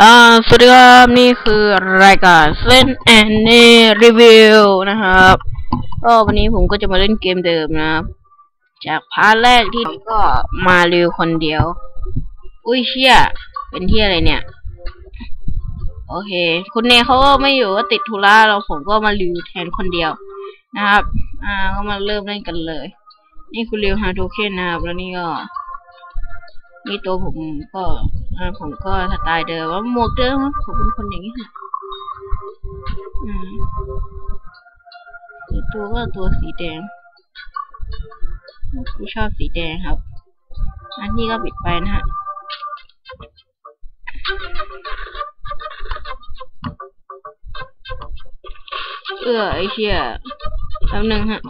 อ่าสวัสดีครับนี่คือรายการเซนแอนนี่รีวิวนะครับก็วันนี้ผมก็จะมาเล่นเกมเดิมนะครับ จากพาร์ทแรกที่ก็มารีวิวคนเดียว อุ้ยเชี่ยเป็นที่อะไรเนี่ย โอเค คุณเนเขาก็ไม่อยู่ก็ติดธุระเราผมก็มารีวิวแทนคนเดียวนะครับ อ่าก็มาเริ่มเล่นกันเลย นี่คุณรีวิวฮาโทเคนนะครับแล้วนี่ก็ นี่ตัวผมก็ อ่าผมก็สไตล์เดิมว่าหมวกเดิมครับผมเป็นคนอย่างนี้ค่ะอืมตัวก็ตัวสีแดงกูชอบสีแดงครับ อันนี้ก็ปิดไปนะฮะเออไอเชี่ยแป๊บนึงฮะ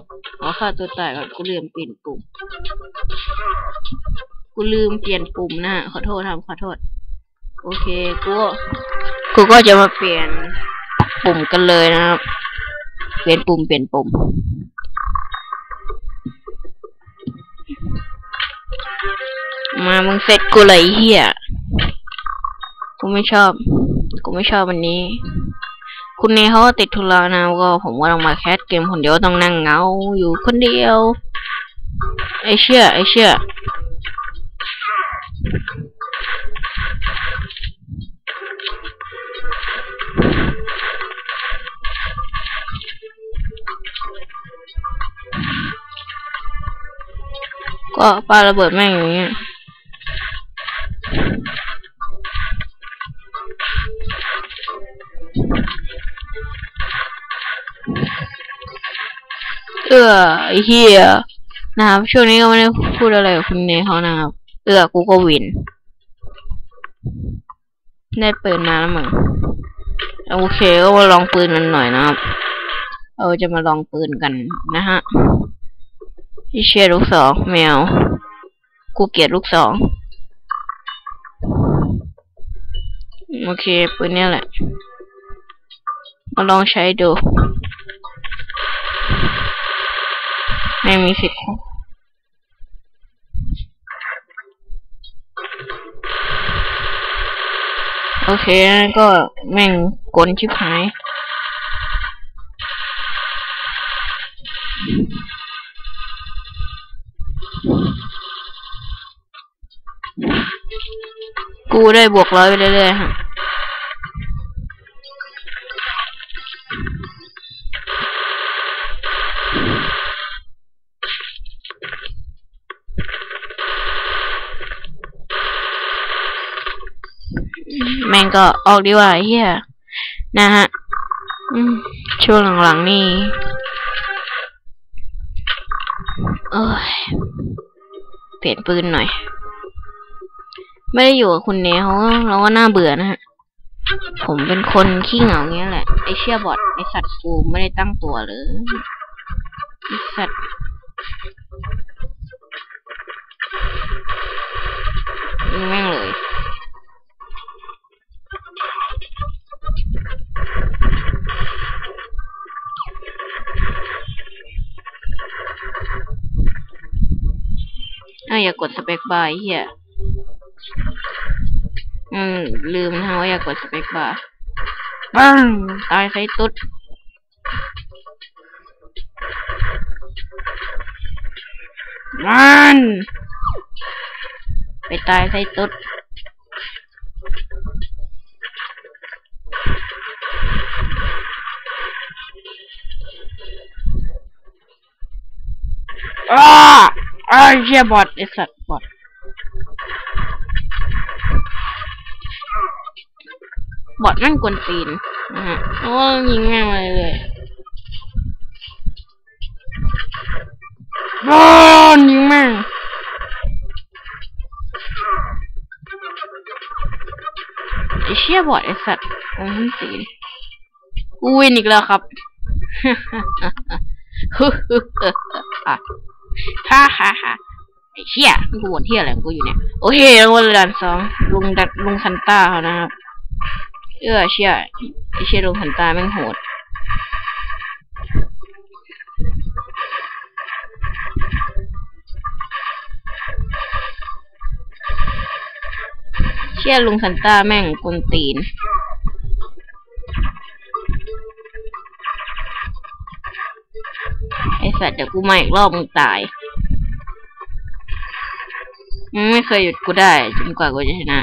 ขอฆ่าตัวตายก่อนกูลืมปลี่นปุ่ม กูลืมเปลี่ยนปุ่มนะฮะขอโทษครับขอโทษ โอเคกูกูก็จะมาเปลี่ยนปุ่มกันเลยนะครับ เปลี่ยนปุ่มเปลี่ยนปุ่มมามึงเสร็จกูเลยเฮียกูไม่ชอบ กูไม่ชอบวันนี้ คุณเนเขาก็ติดธุระนะก็ผมก็ต้องมาแคสเกมคนเดียวต้องนั่งเงาอยู่คนเดียว ไอเชี่ยไอเชี่ย ก็ปาระเบิดแม่งอย่างเงี้ยเออไอ้เฮียนะครับ ช่วงนี้ก็ไม่ได้พูดอะไรกับคุณเนเขานะครับ เออกูก็วิน ได้ปืนมาแล้วมึงโอเคก็มาลองปืนกันหน่อยนะครับเราจะมาลองปืนกันนะฮะพี่เชียร์ลูกสองแมวกูเกลียดลูกสองโอเคปืนเนี้ยแหละ มาลองใช้ดูไม่มีสิทธิ์ โอเคก็แม่งกลชิบหาย กูได้บวกร้อยไปเรื่อยๆฮะ แม่งก็ออกดีกว่าเฮียนะฮะช่วงหลังๆนี่เอ้ยเปลี่ยนปืนหน่อย ไม่ได้อยู่กับคุณเนเขาเราก็น่าเบื่อนะฮะ ผมเป็นคนขี้เหงาเงี้ยแหละ ไอเชี่ยบอดไอสัตว์กูไม่ได้ตั้งตัวเลยไอสัตว์ อ่อย่ากดสเปคบาร์เฮียอืมลืมนะว่าอย่ากดสเปคบาร์ปังตายใส่ตุ๊ดมันไปตายใส่ตุ๊ดอ้า อ้าเชียบอดไอสัตว์บอดบอดแม่งกวนตีนนะฮะโอ้ยิงแม่งมาเลยบอลยิงแม่งไอเชี่ยบอดไอสัตว์โอ้ยตีนกูวินอีกแล้วครับฮ่าฮ่าฮ่าไอเชี่ยกูวนเที่ยอะไรของกูอยู่เนี่ย โอเคแล้ววันดันสองลุงดัดลุงซันต้าเขานะครับเออเชี่ยไอเชี่ยลุงซันต้าแม่งโหดเชชี่ยลุงซันต้าแม่งกวนตีน ไอสัตว์เดี๋ยวกูมาอีกรอบมึงตายมึงไม่เคยหยุดกูได้จนกว่ากูจะชนะ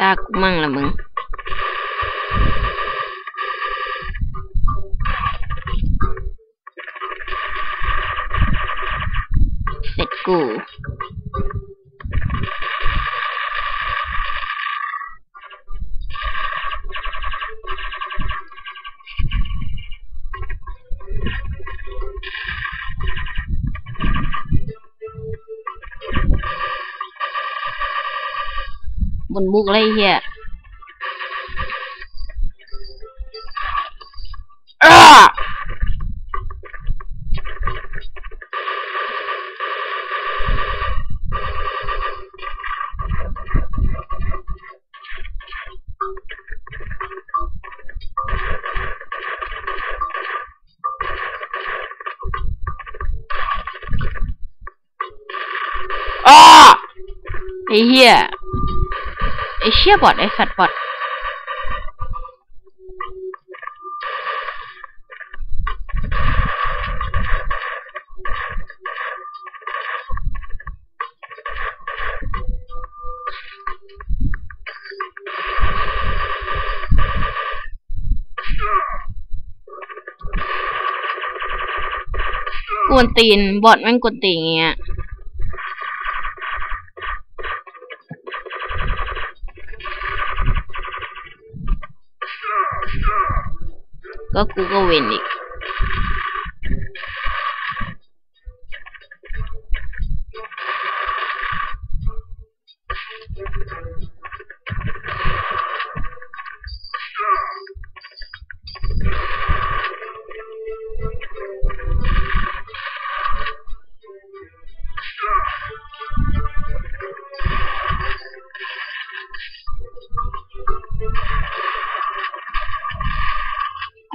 ตากูมั่งละมึง เสร็จกู บนบุกอะไรเฮียอ้าอ้า ไอ้เหี้ยไอ้เชี่ยบอดไอ้สัตว์บอดกวนตีน บอดแม่งกวนตีนเงี้ย ก็กูก็เวนอีก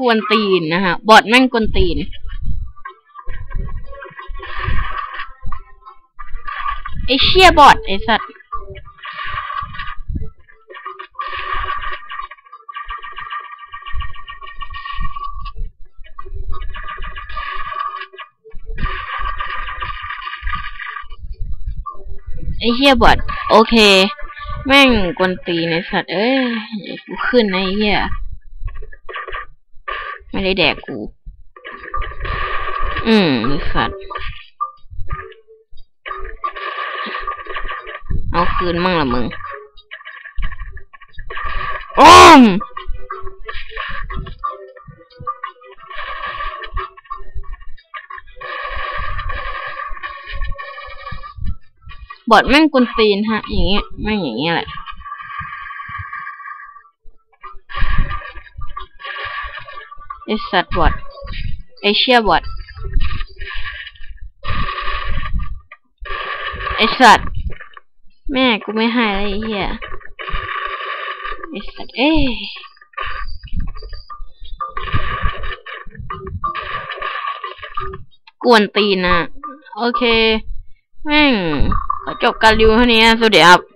กวนตีนนะฮะบอดแม่งกวนตีน ไอเชี่ยบอดไอสัตว์ไอเชี่ยบอดโอเค แม่งกวนตีนไอสัตว์ เอ้ยกูขึ้นไอเหี้ย ไม่ได้แดกกู อืมไอ้สัตว์เอาคืนมั่งละมึงอ้อมบอดแม่งกุนตีนฮะ อย่างเงี้ยแม่งอย่างเงี้ยแหละ ไอสัตว์บอดไอเชี่ยบอดไอสัตว์ แม่กูไม่ให้แล้วไอ้เหี้ยไอสัตว์เอ้กวนตีนอะโอเค แม่งจบการรีวิวเท่านี้สวัสดีครับ